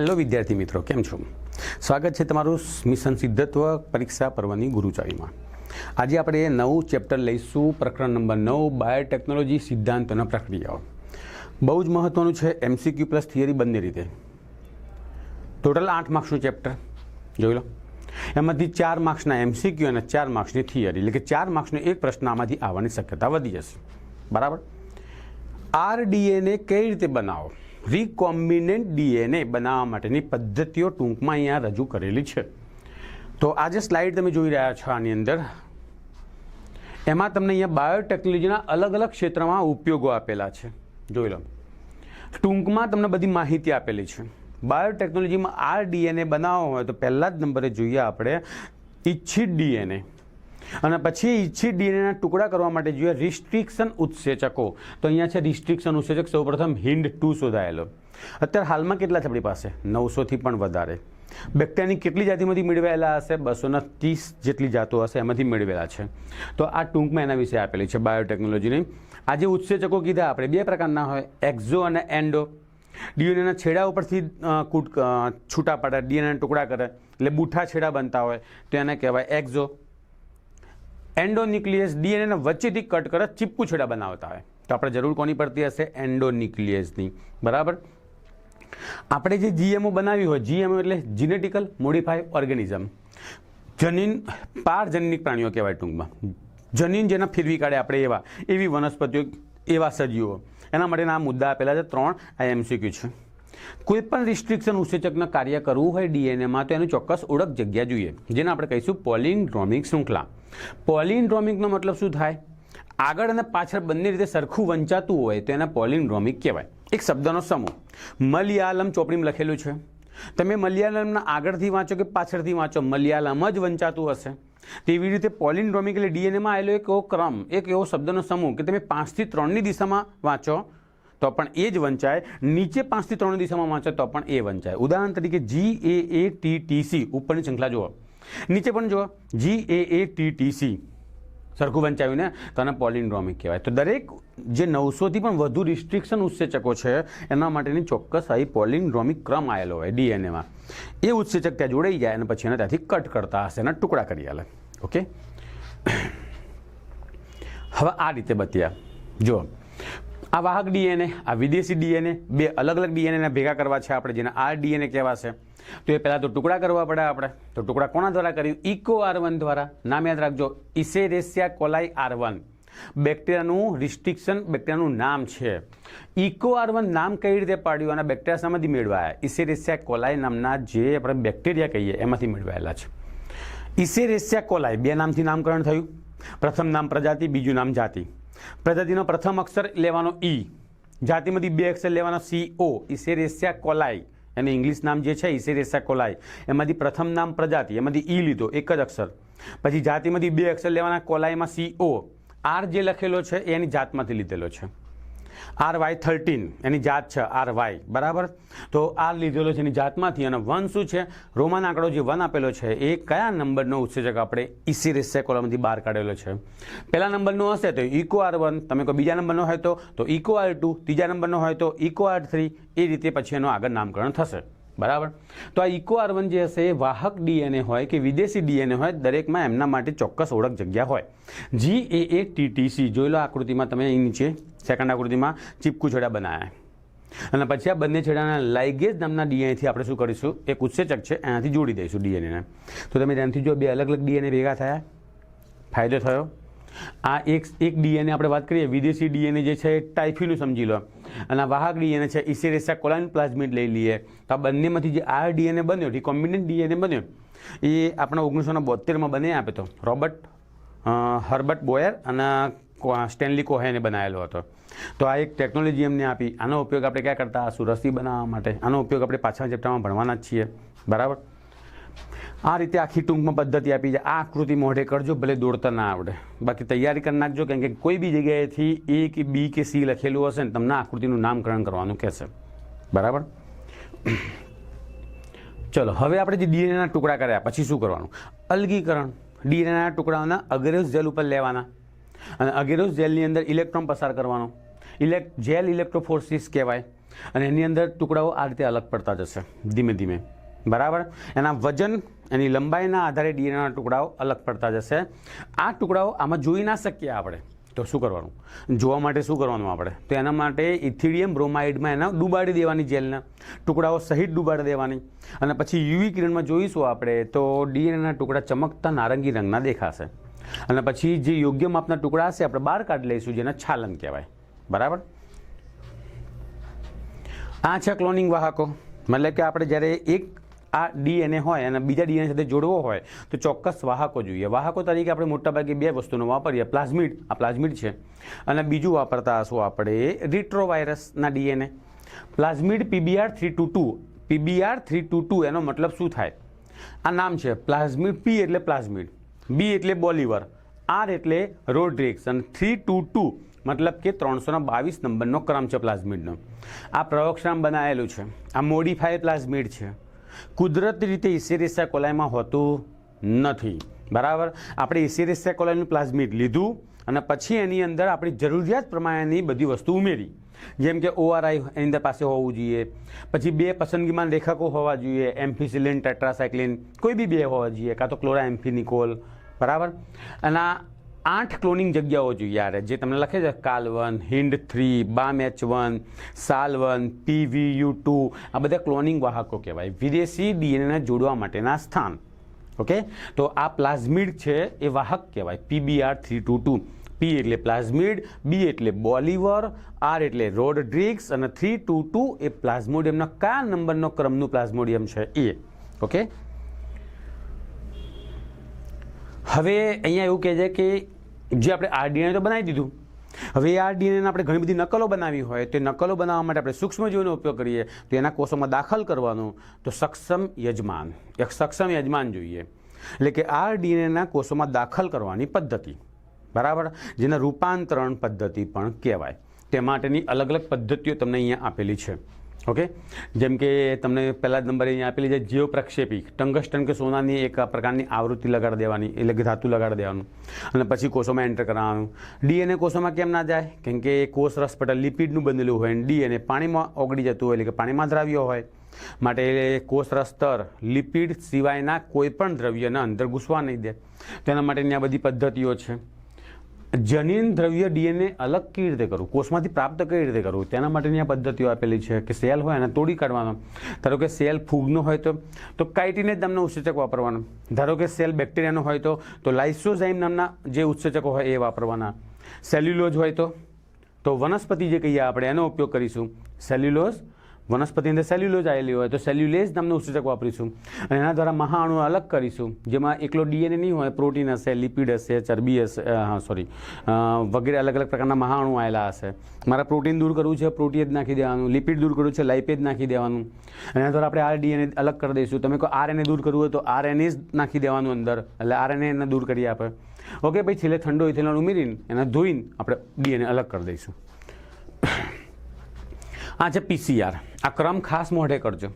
Hello વિદ્યાર્થી મિત્રો, કેમ છો? સ્વાગત છે તમારું મિશન સિદ્ધત્વ પરીક્ષા પર્વની ગુરુચારીમાં. આજે આપણે નવું ચેપ્ટર લઈશું, પ્રકરણ નંબર નવ, બાયોટેકનોલોજી સિદ્ધાંતોના પ્રક્રિયાઓ. બહુ જ મહત્ત્વનું છે એમસીક્યુ પ્લસ થિયરી બંને રીતે. ટોટલ આઠ માર્ક્સનું ચેપ્ટર જોઈ લો. એમાંથી ચાર માર્ક્સના એમસીક્યુ અને ચાર માર્ક્સની થિયરી એટલે કે ચાર માર્ક્સનો એક પ્રશ્ન આમાંથી આવવાની શક્યતા વધી જશે. બરાબર? આરડીએને કઈ રીતે બનાવો? રિકોમ્બિનેન્ટ ડીએનએ બનાવવા માટેની પદ્ધતિઓ ટૂંકમાં અહીંયા રજૂ કરેલી છે. તો આ જે સ્લાઇડ તમે જોઈ રહ્યા છો આની અંદર, એમાં તમને અહીંયા બાયોટેકનોલોજીના અલગ અલગ ક્ષેત્રમાં ઉપયોગો આપેલા છે. જોઈ લો. ટૂંકમાં તમને બધી માહિતી આપેલી છે. બાયોટેકનોલોજીમાં આર ડીએનએ બનાવવો હોય તો પહેલા જ નંબરે જોઈએ આપણે ઇચ્છિત ડીએનએ અને પછી ઇચ્છિત ડીએનએના ટુકડા કરવા માટે જોઈએ રિસ્ટ્રિક્શન ઉત્સેચકો. તો અહીંયા છે રિસ્ટ્રિક્શન ઉત્સેચક સૌપ્રથમ હિન્ડ ટુ શોધાયેલો. અત્યારે હાલમાં કેટલા છે આપણી પાસે? નવસોથી પણ વધારે. બેક્ટેરિયાની કેટલી જાતિમાંથી મેળવેલા હશે? બસોના ત્રીસ જેટલી જાતો હશે એમાંથી મેળવેલા છે. તો આ ટૂંકમાં એના વિશે આપેલી છે બાયોટેકનોલોજીની. આજે ઉત્સેચકો કીધા, આપણે બે પ્રકારના હોય, એક્ઝો અને એન્ડો. ડીએનએના છેડા ઉપરથી કૂટ છૂટા પડે, ડીએનએના ટુકડા કરે. એટલે બૂઠા છેડા બનતા હોય, તો એને કહેવાય એક્ઝો. એન્ડોન્યુક્લિયસ ડીએનએના વચ્ચેથી કટ કરે ચીપકું છેડા બનાવતા હોય. તો આપણે જરૂર કોની પડતી હશે? એન્ડોન્યુક્લિયસની. બરાબર? આપણે જે જીએમઓ બનાવી હોય, જીએમઓ એટલે જીનેટિકલ મોડિફાઈ ઓર્ગેનિઝમ. જનીન પારજનનિક પ્રાણીઓ કહેવાય ટૂંકમાં. જનીન જેના ફેરવી કાઢે આપણે એવા, એવી વનસ્પતિઓ, એવા સજીવો. એના માટેના આ મુદ્દા આપેલા છે ત્રણ આ એમસીક્યુ છે. કોઈ પણ રિસ્ટ્રિક્શન ઉત્સેચકના કાર્ય કરવું હોય ડીએનએમાં, તો એનું ચોક્કસ ઓળખ જગ્યા જોઈએ. જેને આપણે કહીશું પોલિન્ડ્રોમિક શૃંખલા. પોલિન્ડ્રોમિકનો મતલબ શું થાય? આગળ અને પાછળ બંને રીતે સરખું વંચાતું હોય તો એને પોલિન્ડ્રોમિક કહેવાય. એક શબ્દનો સમૂહ. મલયાલમ ચોપડીમાં લખેલું છે. તમે મલયાલમના આગળથી વાંચો કે પાછળથી વાંચો, મલયાલમ જ વંચાતું હશે. તેવી રીતે પોલિન્ડ્રોમિક એટલે ડીએનએમાં આવેલો એક એવો ક્રમ, એક એવો શબ્દનો સમૂહ કે તમે પાંચથી ત્રણની દિશામાં વાંચો તો પણ એ જ વંચાય. નીચે પાંચથી ત્રણ દિશામાં વાંચે તો પણ એ વંચાય. ઉદાહરણ તરીકે G A A T T C ઉપરની શૃંખલા જુઓ. નીચે પણ જુઓ. G A A T T C સરખું વંચાયું ને? તો આને પોલિન્ડ્રોમિક કહેવાય. તો દરેક જે નવસોથી પણ વધુ રિસ્ટ્રિક્શન ઉત્સેચકો છે, એના માટેની ચોક્કસ આવી પોલિન્ડ્રોમિક ક્રમ આવેલો હોય ડીએનએમાં. એ ઉત્સેચક ત્યાં જોડાઈ જાય અને પછી એને ત્યાંથી કટ કરતા હશે એના ટુકડા કરી આલે. ઓકે? હવે આ રીતે બત્યા. જો આ વાહક ડીએનએ, આ વિદેશી ડીએનએ, બે અલગ અલગ ડીએનએને ભેગા કરવા છે આપણે, જેને આર ડીએનએ કહેવાશે. તો એ પહેલાં તો ટુકડા કરવા પડે આપણે. તો ટુકડા કોના દ્વારા કર્યું? ઇકો આર વન દ્વારા. નામ યાદ રાખજો. Escherichia coli R one. બેક્ટેરિયાનું restriction, બેક્ટેરિયાનું નામ છે. ઇકો આર વન નામ કઈ રીતે પાડ્યું? અને બેક્ટેરિયા શામાંથી મેળવાયા. ઇસેરેસિયા કોલાઈ નામના જે આપણે બેક્ટેરિયા કહીએ, એમાંથી મેળવાયેલા છે. ઇસેરેસિયા કોલાઈ, બે નામથી નામકરણ થયું. પ્રથમ નામ પ્રજાતિ, બીજું નામ જાતિ. પ્રજાતિનો પ્રથમ અક્ષર લેવાનો ઈ જાતિમાંથી બે અક્ષર લેવાનો સી ઓ ઇસેરેસિયા કોલાઈ. એનું ઇંગ્લિશ નામ જે છે, ઇસેરેસિયા કોલાઈ. એમાંથી પ્રથમ નામ પ્રજાતિ, એમાંથી ઈ લીધો, એક જ અક્ષર. પછી જાતિમાંથી બે અક્ષર લેવાના કોલાઈમાં સી ઓ આર જે લખેલો છે એની જાતમાંથી લીધેલો છે. આર વાય થર્ટીન એની જાત છે આર વાય બરાબર? તો આર લીધેલો છે એની જાતમાંથી અને વન શું છે? રોમાન આંકડો જે વન આપેલો છે, એ કયા નંબરનો ઉત્સેજક આપણે ઇસીરેસિયા કોલમથી બહાર કાઢેલો છે? પહેલા નંબરનો હશે તો ઇકો આર વન તમે કોઈ બીજા નંબરનો હોય તો ઇકો આર ટુ ત્રીજા નંબરનો હોય તો ઇકો આર થ્રી એ રીતે પછી એનું આગળ નામકરણ થશે. બરાબર? તો આ ઇકો આર વન જે હશે, એ વાહક ડીએનએ હોય કે વિદેશી ડીએનએ હોય, દરેકમાં એમના માટે ચોક્કસ ઓળખ જગ્યા હોય. જી એ એ ટી ટી જોઈ લો આકૃતિમાં તમે અહીં નીચે સેકન્ડ આકૃતિમાં, ચીપકુ છેડા બનાવ્યા અને પછી આ બંને છેડાના લાઇગેજ નામના ડીએનએથી આપણે શું કરીશું? એક ઉત્સેચક છે, એનાથી જોડી દઈશું ડીએનએને તો તમે ત્યાંથી જો બે અલગ અલગ ડીએનએ ભેગા થયા. ફાયદો થયો. આ એક એક ડીએનએ આપણે વાત કરીએ, વિદેશી ડીએનએ જે છે, એ ટાઈફીનું સમજી લો. અને વાહક ડીએનએ છે ઇસેરેસા કોલાઇન પ્લાઝમિડ લઈ લઈએ. તો આ બંનેમાંથી જે આર ડીએનએ બન્યો રિકોમ્બિનેન્ટ ડીએનએ બન્યો એ આપણા ઓગણીસો ને બોતેરમાં બને આપે તો રોબર્ટ હર્બર્ટ બોયર અને સ્ટેનલી કોહેને બનાવેલો હતો. તો આ એક ટેકનોલોજી એમને આપી. આનો ઉપયોગ આપણે ક્યાં કરતા? હશું રસી બનાવવા માટે. આનો ઉપયોગ આપણે પાછા ચેપ્ટરમાં ભણવાના જ છીએ. બરાબર? આ રીતે આખી ટૂંકમાં પદ્ધતિ આપી છે. આ આકૃતિ મોઢે કરજો, ભલે દોડતા ના આવડે. બાકી તૈયારી કરી નાખજો, કેમ કે કોઈ બી જગ્યાએથી એ કે બી કે સી લખેલું હશે ને તમને આકૃતિનું નામકરણ કરવાનું કહેશે. બરાબર? ચલો, હવે આપણે જે ડીએનએના ટુકડા કર્યા, પછી શું કરવાનું? અલગીકરણ. ડીએનએના ટુકડાઓના અગેરોસ જેલ ઉપર લેવાના. અને અગેરોસ જેલની અંદર ઇલેક્ટ્રોન પસાર કરવાનો. ઇલેક, જેલ ઇલેક્ટ્રોફોર્સિસ કહેવાય. અને એની અંદર ટુકડાઓ આ રીતે અલગ પડતા જશે, ધીમે ધીમે. બરાબર? એના વજન, એની લંબાઈના આધારે ડીએનએના ટુકડાઓ અલગ પડતા જશે. આ ટુકડાઓ આમાં જોઈ ના શકીએ આપણે. તો શું કરવાનું? જોવા માટે શું કરવાનું આપણે? તો એના માટે ઇથિડિયમ બ્રોમાઇડમાં એના ડૂબાડી દેવાની જેલના. ટુકડાઓ સહિત ડૂબાડી દેવાની. અને પછી યુવી કિરણમાં જોઈશું આપણે, તો ડીએનએના ટુકડા ચમકતા નારંગી રંગના દેખાશે. અને પછી જે યોગ્ય માપના ટુકડા હશે, આપણે બહાર કાઢી લઈશું, જેને છાલન કહેવાય. બરાબર? આ છે ક્લોનિંગ વાહકો. મતલબ કે આપણે જ્યારે એક આ ડીએનએ હોય અને બીજા ડીએનએ સાથે જોડવો હોય, તો ચોક્કસ વાહકો જોઈએ. વાહકો તરીકે આપણે મોટાભાગે બે વસ્તુનો વાપરીએ, પ્લાઝમિડ. આ પ્લાઝમિડ છે. અને બીજું વાપરતા હશું આપણે રિટ્રોવાયરસના DNA. Plasmid pBR three two two. PBR three two two એનો મતલબ શું થાય? આ નામ છે પ્લાઝમિડ પી એટલે પ્લાઝમિડ. બી એટલે બોલિવર. આર એટલે રોડ્રિક્સ અને થ્રી ટુ ટુ મતલબ કે ત્રણસો બાવીસ નંબરનો ક્રમ છે પ્લાઝમિડનો. આ પ્રયોગશાળામાં બનાવેલું છે. આ મોડિફાઈડ પ્લાઝમિડ છે. કુદરતી રીતે ઇસેરેસિયા કોલાયમાં હોતું નથી. બરાબર? આપણે ઇસેરેસિયા કોલાયનું પ્લાઝમિડ લીધું અને પછી એની અંદર આપણી જરૂરિયાત પ્રમાણેની બધી વસ્તુ ઉમેરી. જેમ કે ઓઆરઆઈ એની અંદર પાસે હોવું જોઈએ. પછી બે પસંદગીમાં લેખકો હોવા જોઈએ. એમ્ફિસિલિન, ટેટ્રાસાયક્લિન, કોઈ બી બે હોવા જોઈએ. કાં તો ક્લોરા એમ્ફિનિકોલ બરાબર? અને આઠ ક્લોનિંગ જગ્યાઓ જોઈએ યાર, જે તમને લખે છે, કાલ one, Hind three, Bam H one, Sal one, PV, U two, આ બધા ક્લોનિંગ વાહકો કહેવાય. વિદેશી ડીએનએને જોડવા માટેના સ્થાન. ઓકે? તો આ પ્લાઝમિડ છે, એ વાહક કહેવાય. PBR three two two. P એટલે પ્લાઝમિડ, બી એટલે બોલિવર, આર એટલે રોડડ્રિક્સ અને થ્રી ટુ ટુ એ પ્લાઝ્મોડિયમના કયા નંબરનો ક્રમનું પ્લાઝ્મોડિયમ છે એ? ઓકે? હવે અહીંયા એવું કહે છે કે જે આપણે આરડીએનએ તો બનાવી દીધું. હવે આ આરડીએનએને આપણે ઘણી બધી નકલો બનાવી હોય, તો નકલો બનાવવા માટે આપણે સૂક્ષ્મજીવનો ઉપયોગ કરીએ, તો એના કોષોમાં દાખલ કરવાનું, તો સક્ષમ યજમાન, એક સક્ષમ યજમાન જોઈએ. એટલે કે આરડીએનએના કોષોમાં દાખલ કરવાની પદ્ધતિ. બરાબર? જેને રૂપાંતરણ પદ્ધતિ પણ કહેવાય. તે માટેની અલગ અલગ પદ્ધતિઓ તમને અહીંયા આપેલી છે. ઓકે? જેમ કે તમને પહેલા જ નંબરે અહીંયા આપેલી છે, જીવ પ્રક્ષેપી ટંગસ્ટન કે સોનાની એક પ્રકારની આવૃત્તિ લગાડી દેવાની, એટલે કે ધાતુ લગાડી દેવાનું. અને પછી કોષોમાં એન્ટર કરાવવાનું ડીએનએ કોષોમાં કેમ ના જાય? કેમ કે કોષ રસપટલ લિપિડનું બનેલું હોય અને ડીએનએ પાણીમાં ઓગળી જતું હોય, એટલે કે પાણીમાં દ્રાવ્ય હોય. માટે કોષ સ્તર લિપિડ સિવાયના કોઈ પણ દ્રવ્યને અંદર ઘૂસવા નહીં દે. તેના માટેની આ બધી પદ્ધતિઓ છે. જનીન દ્રવ્ય ડીએનએ અલગ કેવી રીતે કરવું? કોષમાંથી પ્રાપ્ત કઈ રીતે કરવું? તેના માટેની આ પદ્ધતિઓ આપેલી છે કે સેલ હોય એને તોડી કાઢવાનો. ધારો કે સેલ ફૂગનો હોય તો તો કાઇટીને જ નામનો ઉત્સેચક વાપરવાનો. ધારો કે સેલ બેક્ટેરિયાનો હોય તો તો લાઇસોઝાઇમ નામના જે ઉત્સેચકો હોય એ વાપરવાના. સેલ્યુલોઝ હોય તો તો વનસ્પતિ જે કહીએ આપણે, એનો ઉપયોગ કરીશું. સેલ્યુલોઝ વનસ્પતિ અંદર સેલ્યુલોજ આવેલી હોય તો સેલ્યુલેઝ નામનું ઉત્સેચક વાપરીશું. અને એના દ્વારા મહાઅણુ અલગ કરીશું, જેમાં એકલો ડીએનએ નહીં હોય, પ્રોટીન હશે લિપિડ હશે, ચરબી હશે હા સોરી વગેરે અલગ અલગ પ્રકારના મહાણુ આવેલા હશે. મારે પ્રોટીન દૂર કરવું છે, પ્રોટીન નાખી દેવાનું લિપિડ દૂર કરવું છે લાઇપેજ નાખી દેવાનું. એના દ્વારા આપણે આર ડીએનએ અલગ કરી દઈશું. તમે કોઈ આરએનએ દૂર કરવું હોય તો આરએનએ જ નાખી દેવાનું અંદર, એટલે આરએનએ એને દૂર કરી આપે ઓકે, પછી છેલ્લે ઠંડો ઇથેનોલ ઉમેરીને એને ધોઈને આપણે ડીએનએ અલગ કરી દઈશું. આ છે પીસીઆર આ ક્રમ ખાસ મોઢે કરજો.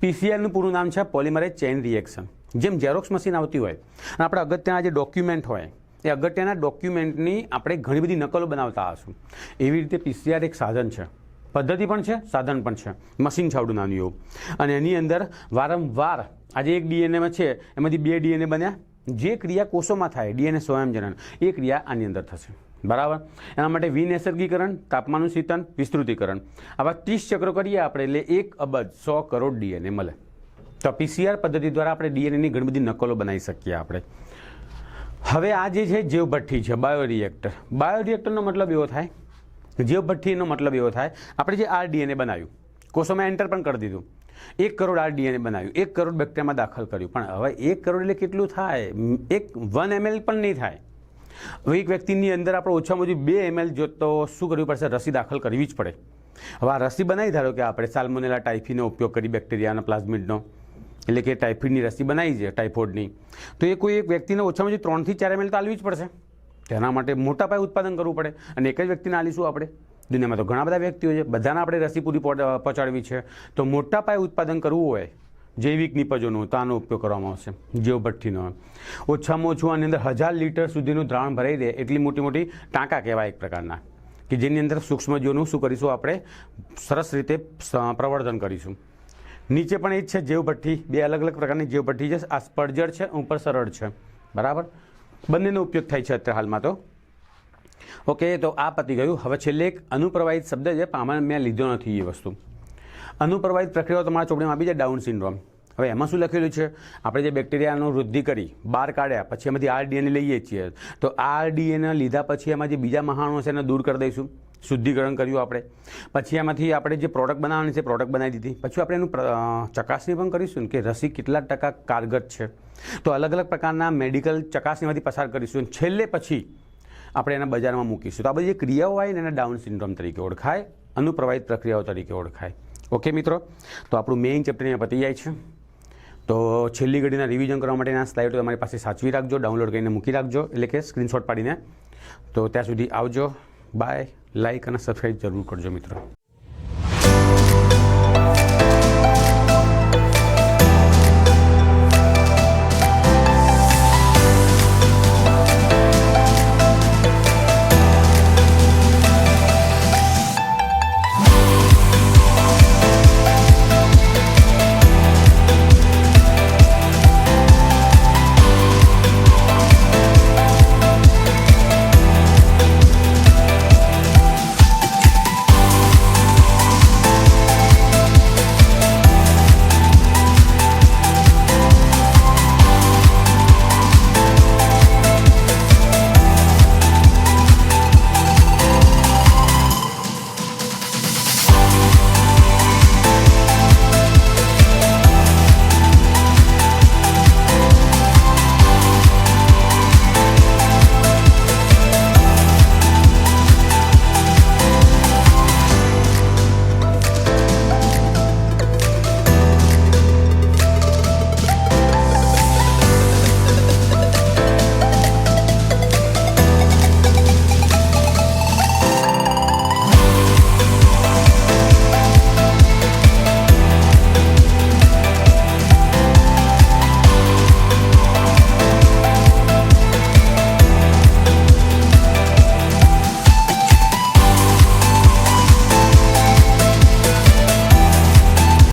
પીસીઆરનું પૂરું નામ છે પોલિમરેજ ચેઇન રિએક્શન. જેમ ઝેરોક્સ મશીન આવતી હોય અને આપણે અગત્યના જે ડોક્યુમેન્ટ હોય, એ અગત્યના ડોક્યુમેન્ટની આપણે ઘણી બધી નકલો બનાવતા હશું એવી રીતે પીસીઆર એક સાધન છે. પદ્ધતિ પણ છે, સાધન પણ છે. મશીન છાવડું નાનું એવું. અને એની અંદર વારંવાર આજે એક ડીએનએમાં છે, એમાંથી બે ડીએનએ બન્યા. જે ક્રિયા કોષોમાં થાય ડીએનએ સ્વયંજનન, એ ક્રિયા આની અંદર થશે. બરાબર? એના માટે વિનૈસર્ગીકરણ તાપમાનનું શીતન, વિસ્તૃતિકરણ. આવા ત્રીસ ચક્રો કરીએ આપણે, એટલે એક અબજ સો કરોડ ડીએનએ મળે. તો પીસીઆર પદ્ધતિ દ્વારા આપણે ડીએનએની ઘણી બધી નકલો બનાવી શકીએ આપણે. હવે આ જે છે, જીવભઠ્ઠી છે, બાયોરિએક્ટર. બાયોરિએક્ટરનો મતલબ એવો થાય, જીવભઠ્ઠીનો મતલબ એવો થાય, આપણે જે આર ડીએનએ બનાવ્યું, કોષોમાં એન્ટર પણ કરી દીધું. એક કરોડ આર ડીએનએ બનાવ્યું, એક કરોડ બેક્ટેરિયામાં દાખલ કર્યું. પણ હવે એક કરોડ એટલે કેટલું થાય? એક વન એમએલ પણ નહીં થાય. હવે એક વ્યક્તિની અંદર આપણે ઓછામાં ઓછી બે એમએલ તો શું કરવું પડશે? રસી દાખલ કરવી જ પડે. હવે આ રસી બનાવી ધારો કે આપણે સાલ્મોનેલા ટાઇફીનો ઉપયોગ કરી બેક્ટેરિયાના પ્લાઝમિડનો એટલે કે ટાઇફોઇડની રસી બનાવી છે ટાઇફોઇડની તો એ કોઈ એક વ્યક્તિને ઓછામાં ઓછી ત્રણથી ચાર એમએલ તો આલવી જ પડશે. તેના માટે મોટા પાયે ઉત્પાદન કરવું પડે અને એક જ વ્યક્તિને આલીશું આપણે. દુનિયામાં તો ઘણા બધા વ્યક્તિઓ છે. બધાને આપણે રસી પૂરી પહોંચ- પહોંચાડવી છે. તો મોટા પાયે ઉત્પાદન કરવું હોય જૈવિક નિપજોનો તાનો ઉપયોગ કરવામાં આવશે. જેવ ભઠ્ઠીનો ઓછામાં ઓછું આની અંદર હજાર લીટર સુધીનું દ્રાવણ ભરાઈ દે એટલી મોટી મોટી ટાંકા કહેવાય એક પ્રકારના. કે જેની અંદર સૂક્ષ્મજીવોનું શું કરીશું આપણે? સરસ રીતે પ્રવર્ધન કરીશું. નીચે પણ એ જ છે, જીવભઠ્ઠી. બે અલગ અલગ પ્રકારની જીવભઠ્ઠી છે. આ સ્પર્જર છે ઉપર સરળ છે. બરાબર? બંનેનો ઉપયોગ થાય છે અત્યારે હાલમાં તો. ઓકે, તો આ પતી ગયું. હવે છેલ્લે એક અનુપ્રવાહિત શબ્દ છે. પણ મેં લીધો નથી એ વસ્તુ. અનુપ્રવાહિત પ્રક્રિયાઓ તમારા ચોપડીમાં આપી છે ડાઉન સિન્ડ્રોમ હવે એમાં શું લખેલું છે? આપણે જે બેક્ટેરિયાનો વૃદ્ધિ કરી, બહાર કાઢ્યા, પછી એમાંથી આરડીએને લઈએ છીએ. તો આરડીએને લીધા પછી એમાં જે બીજા મહાણુઓ છે એને દૂર કરી દઈશું. શુદ્ધિકરણ કર્યું આપણે. પછી એમાંથી આપણે જે પ્રોડક્ટ બનાવવાની છે પ્રોડક્ટ બનાવી દીધી. પછી આપણે એનું ચકાસણી પણ કરીશું કે રસી કેટલા ટકા કારગત છે. તો અલગ અલગ પ્રકારના મેડિકલ ચકાસણીમાંથી પસાર કરીશું. છેલ્લે પછી આપણે એના બજારમાં મૂકીશું. તો આ બધી જે ક્રિયાઓ આવી ને એને ડાઉન સિન્ડ્રોમ તરીકે ઓળખાય, અનુપ્રવાહિત પ્રક્રિયાઓ તરીકે ઓળખાય. ઓકે મિત્રો, તો આપણું મેઇન ચેપ્ટર અહીંયા પતી જાય છે. તો છેલ્લી ઘડીના રિવિઝન કરવા માટેના સ્લાઇડો તમારી પાસે સાચવી રાખજો ડાઉનલોડ કરીને મૂકી રાખજો, એટલે કે સ્ક્રીનશોટ પાડીને. તો ત્યાં સુધી આવજો. બાય લાઇક અને સબસ્ક્રાઈબ જરૂર કરજો મિત્રો.